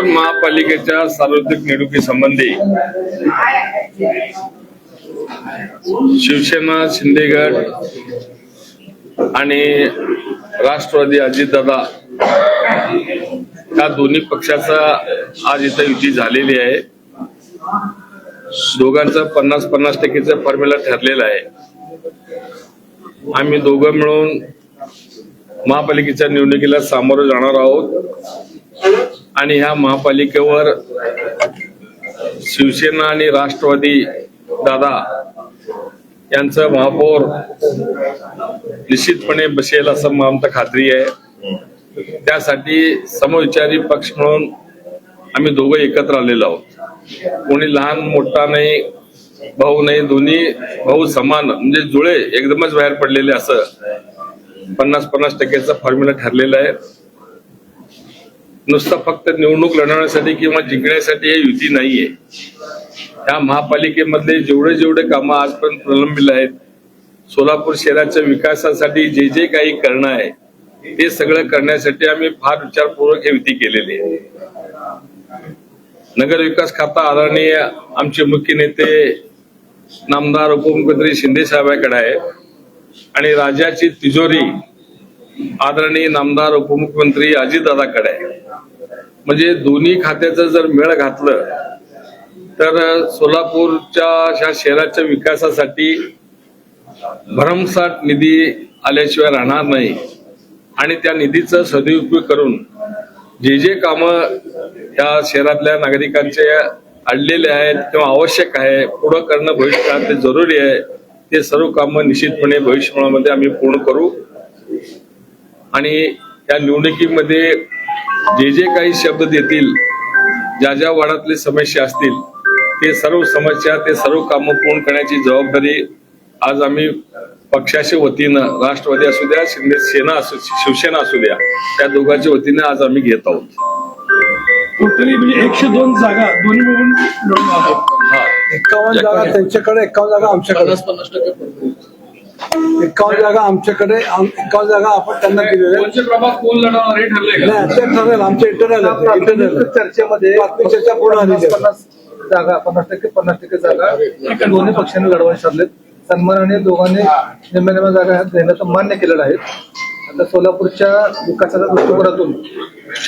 सोलापूर महापालिकेच्या सार्वत्रिक निवडणुकीसंबंधी शिवसेना शिंदेगड आणि राष्ट्रवादी अजितदादा या दोन्ही पक्षाचा आज इथं युती झालेली आहे. दोघांचं पन्नास पन्नास टक्केचा फॉर्म्युला ठरलेलं आहे. आम्ही दोघं मिळून महापालिकेच्या निवडणुकीला सामोरं जाणार आहोत. आणि ह्या महापालिकेवर शिवसेना आणि राष्ट्रवादी दादा यांचं महापौर निश्चितपणे बसेल असं आमचं खात्री आहे. त्यासाठी समविचारी पक्ष म्हणून आम्ही दोघं एकत्र आलेलो आहोत. कोणी लहान मोठा नाही भाऊ नाही दोन्ही भाऊ समान म्हणजे जुळे एकदमच बाहेर पडलेले असं पन्नास पन्नास टक्क्याचा फॉर्म्युला ठरलेला आहे. नुसतं फक्त निवडणूक लढवण्यासाठी किंवा जिंकण्यासाठी हे युती नाहीये. त्या महापालिकेमधले जेवढे जेवढे कामं आजपर्यंत प्रलंबित आहेत सोलापूर शहराच्या विकासासाठी जे जे काही करणं आहे ते सगळं करण्यासाठी आम्ही फार विचारपूर्वक हे युती केलेली आहे. नगर विकास खाता आदरणीय आमचे मुख्य नेते नामदार उपमुख्यमंत्री शिंदे साहेबांकडे आहे आणि राज्याची तिजोरी आदरणीय नामदार उपमुख्यमंत्री अजितदादाकडे आहे. म्हणजे दोन्ही खात्याचं जर मेळ घातलं तर सोलापूरच्या ह्या शहराच्या विकासासाठी भरमसाठ निधी आल्याशिवाय राहणार नाही. आणि त्या निधीचा सदुपयोग करून जे जे कामं या शहरातल्या नागरिकांचे अडलेले आहेत किंवा आवश्यक आहे पुढं करणं भविष्यकाळात ते जरुरी आहे ते सर्व कामं निश्चितपणे भविष्यकाळामध्ये आम्ही पूर्ण करू. आणि या निवडणुकीमध्ये जे जे काही शब्द देतील ज्या ज्या वार्डातले समस्या असतील ते सर्व समस्या ते सर्व कामं पूर्ण करण्याची जबाबदारी आज आम्ही पक्षाच्या वतीनं राष्ट्रवादी असू द्या शिंदे सेना असू शिवसेना असू द्या त्या दोघांच्या वतीनं आज आम्ही घेत आहोत. टोटली म्हणजे एकशे दोन जागा दोन्ही मिळून लढून आहोत. हा. एकावन्न जागा त्यांच्याकडे एकावन्न जागा आमच्याकडे. एकावन्न जागा आमच्याकडे आम- एकावन्न जागा आपण त्यांना दिलेल्या आहेत. कोणचे प्रभाग कोण लढवणार हे ठरलंय का? नाही ते ठरेल आमच्या इंटरनल इंटरनल चर्चेमध्ये प्राथमिक चर्चा पूर्ण झालेली आहे. पन्नास जागा पन्नास टक्के पन्नास टक्के जागा एका दोन्ही पक्षांनी लढवून ठरलेत. सन्मानाने दोघांनी निम्म्या निम्म्या जागा देण्याचं मान्य केलेलं आहे. आता सोलापूरच्या विकासाच्या दृष्टिकोनातून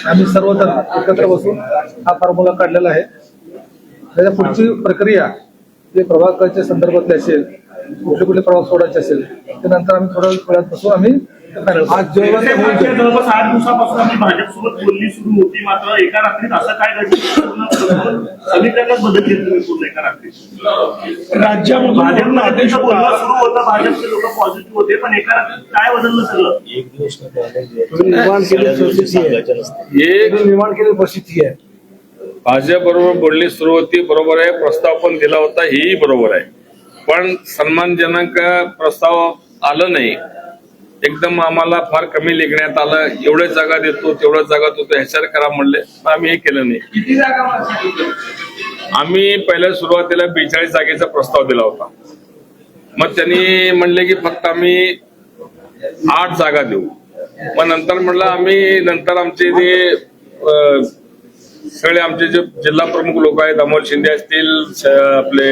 आम्ही सर्वजण एकत्र बसून हा फॉर्म्युला काढलेला आहे. त्याच्या पुढची प्रक्रिया जे प्रभागाच्या संदर्भातले असेल कुठले कुठले प्रभाग सोडायचे असेल ते नंतर आम्ही थोड्या वेळात बसून आम्ही आज जाईल. जवळपास आठ दिवसापासून आम्ही भाजपसोबत बोलणी सुरू होती मात्र एका रात्रीत असं काय घडलं समीकरणात बदल घेतले तुम्ही पूर्ण एका रात्रीत. राज्यामधून भाजपनं आदेश बोलणं सुरू होतं भाजपचे लोक पॉझिटिव्ह होते पण एका रात्रीत काय बदललं सगळं? निर्माण केलेली परिस्थिती आहे. निर्माण केलेली परिस्थिती आहे. भाजप बरोबर बोलणी सुरू होती बरोबर आहे प्रस्ताव पण दिला होता हेही बरोबर आहे. पण सन्मानजनक प्रस्ताव आलं नाही. एकदम आम्हाला फार कमी लेखण्यात आलं. एवढ्या जागा देतो तेवढ्या जागा देतो ह्याच्यावर करा म्हणले. पण आम्ही हे केलं नाही. आम्ही पहिल्या सुरुवातीला बेचाळीस जागेचा प्रस्ताव दिला होता. मग त्यांनी म्हणले की फक्त आम्ही आठ जागा देऊ. मग नंतर म्हणलं आम्ही नंतर आमचे जे सगळे आमचे जे जिल्हा प्रमुख लोक आहेत अमोल शिंदे असतील आपले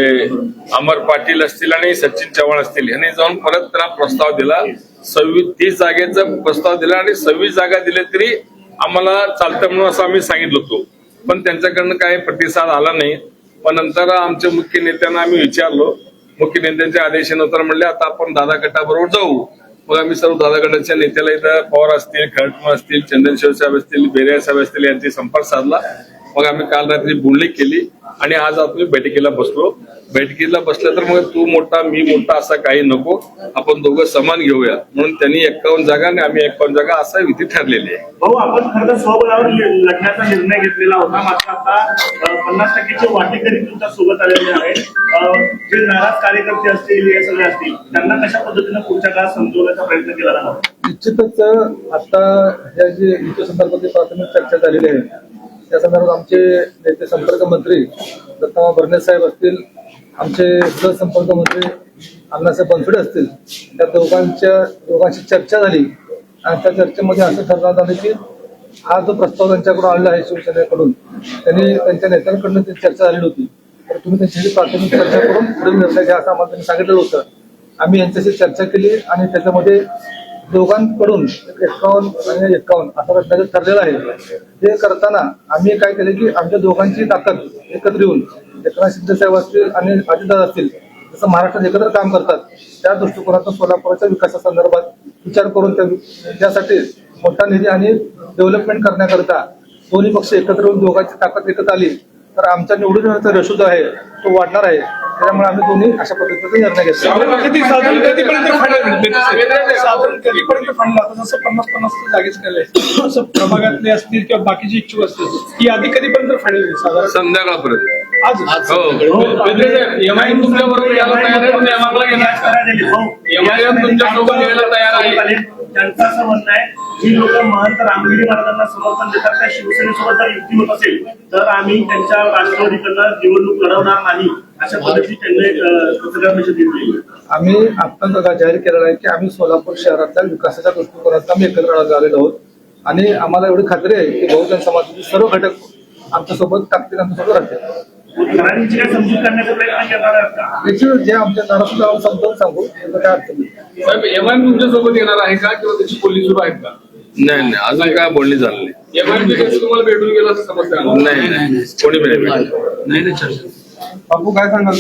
अमर पाटील असतील आणि सचिन चव्हाण असतील यांनी जाऊन परत त्यांना प्रस्ताव दिला. सव्वीस तीस जागेचा प्रस्ताव दिला आणि सव्वीस जागा दिल्या तरी आम्हाला चालतं म्हणून असं आम्ही सांगितलं होतो. पण त्यांच्याकडनं काही प्रतिसाद आला नाही. पण नंतर आमच्या मुख्य नेत्यांना आम्ही विचारलो. मुख्य नेत्यांच्या आदेशानुसार म्हणले आता आपण दादा गटाबरोबर जाऊ. मग आम्ही सर्व दादागडाच्या नेत्याला इथं पवार असतील खडकम असतील चंदनशिव साहेब असतील बेरिया साहेब असतील यांची संपर्क साधला. मग आम्ही काल रात्री बोलणी केली आणि आज आम्ही बैठकीला बसलो. बैठकीला बसलं तर मग तू मोठा मी मोठा असा काही नको. आपण दोघं समान घेऊया. म्हणून त्यांनी एक्कावन्न जागा आणि आम्ही एक्कावन्न जागा असा विधी ठरलेली आहे. भाऊ आपण खरं तर स्वबळावर लढण्याचा निर्णय घेतलेला होता. मात्र आता पन्नास टक्केचे वाटेकरी तुमच्यासोबत आलेले आहेत. अं, जे नाराज कार्यकर्ते असतील हे सगळे असतील त्यांना कशा पद्धतीनं पुढच्या काळात समजवण्याचा प्रयत्न केला जाणार? निश्चितच आता ह्या जे युती संदर्भातली प्राथमिक चर्चा झालेली आहे त्या संदर्भात आमचे नेते संपर्क मंत्री दत्तामा भरणे साहेब असतील आमचे सहसंपर्क मंत्री अण्णासाहेब बनसोडे असतील त्या दोघांच्या दोघांची चर्चा झाली. आणि त्या चर्चेमध्ये असं ठरवण्यात आलं की हा जो प्रस्ताव त्यांच्याकडून आलेला आहे शिवसेनेकडून त्यांनी त्यांच्या नेत्यांकडून ती चर्चा झालेली होती. तर तुम्ही त्यांच्याशी प्राथमिक चर्चा करून पुढील निर्णय घ्या असं आम्हाला त्यांनी सांगितलेलं होतं. आम्ही यांच्याशी चर्चा केली आणि त्याच्यामध्ये दोघांकडून एकावन्न आणि एकावन्न असा रचना ठरलेला आहे. ते करताना आम्ही काय केलं की आमच्या दोघांची ताकद एकत्र येऊन एकनाथ शिंदे साहेब असतील आणि अजितदादा असतील जसं महाराष्ट्रात एकत्र काम करतात त्या दृष्टिकोनातून विकासा विकासासंदर्भात विचार करून त्यासाठी मोठा निधी आणि डेव्हलपमेंट करण्याकरता दोन्ही पक्ष एकत्र येऊन दोघांची ताकद एकत्र आली. तर आमचा निवडून रेशो जो आहे तो वाढणार आहे. त्याच्यामुळे आम्ही दोन्ही अशा पद्धतीचा निर्णय घेतला. किती साधारण कधीपर्यंत फायनल भेटेल साधारण कधीपर्यंत फायनल आता जसं पन्नास पन्नास जागेच केलंय. असं प्रभागातले असतील किंवा बाकीचे इच्छुक असतील ही आधी कधीपर्यंत फायनल साधारण संध्याकाळपर्यंत. आज. हो. यायला तयार आहे? तुम्ही यायला आहे? त्यांचं असं म्हणणं आहे जी लोक महंत रामगिरी महाराजांना समर्थन देतात त्या शिवसेनेसोबत जर युती होत असेल तर आम्ही त्यांच्या राष्ट्रवादीकडनं निवडणूक लढवणार नाही. आम्ही आता जाहीर केलेलं आहे की आम्ही सोलापूर शहरातल्या विकासाच्या दृष्टिकोनात आम्ही एकत्र आलेलो आहोत. आणि आम्हाला एवढी खात्री आहे की बहुजन समाजाचे सर्व घटक आमच्यासोबत ताकदीने आमच्यासोबत राहतील. जे आमच्या आम्हाला समजावून सांगू त्याचं काय अडचण नाही. साहेब एमआयएम तुमच्यासोबत येणार आहे का किंवा त्याची बोलणी सुरू आहेत का? नाही नाही अजून काय बोलणी झालं नाही. एमआयएम कसं तुम्हाला भेटून गेलं असं समजतं नाही नाही कोणी बी नाही. भेटलं. बापू काय सांगाल?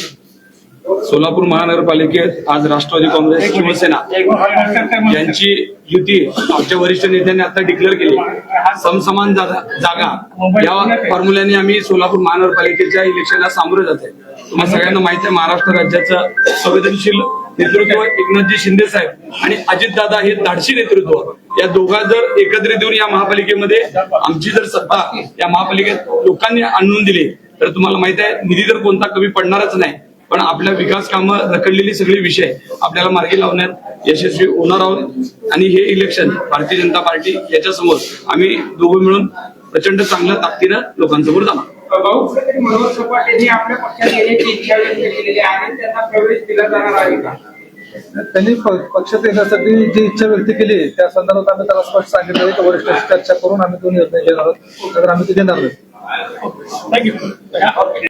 सोलापूर महानगरपालिकेत आज राष्ट्रवादी काँग्रेस शिवसेना यांची युती आमच्या वरिष्ठ नेत्यांनी आता डिक्लेअर केली. समसमान जागा जागा. या फॉर्म्युल्याने आम्ही सोलापूर महानगरपालिकेच्या इलेक्शनला सामोरे जाते तुम्हाला सगळ्यांना माहिती आहे महाराष्ट्र राज्याचं संवेदनशील नेतृत्व एकनाथजी शिंदे साहेब आणि अजितदादा हे धाडशी नेतृत्व या दोघा जर एकत्रित येऊन या महापालिकेमध्ये आमची जर सत्ता या महापालिकेत लोकांनी आणून दिली तर तुम्हाला माहीत आहे निधी तर कोणता कमी पडणारच नाही पण आपल्या विकास कामं रखडलेली सगळे विषय आपल्याला मार्गी लावण्यात यशस्वी होणार आहोत. आणि हे इलेक्शन भारतीय जनता पार्टी याच्या समोर आम्ही दोघं मिळून प्रचंड चांगल्या ताकदीनं लोकांसमोर जाणार. भाऊ मनोहर सपाटेंनी आपल्या पक्षात येण्याची इच्छा व्यक्त केलेली आहे. आणि त्यांना प्रवेश दिला जाणार आहे का? त्यांनी प- पक्षात येण्यासाठी जी इच्छा व्यक्त केली त्या संदर्भात आम्ही त्याला स्पष्ट सांगितलं की वरिष्ठांशी चर्चा करून आम्ही तो निर्णय घेणार आहोत. तर आम्ही ते घेणार नाही. Thank you. Yeah.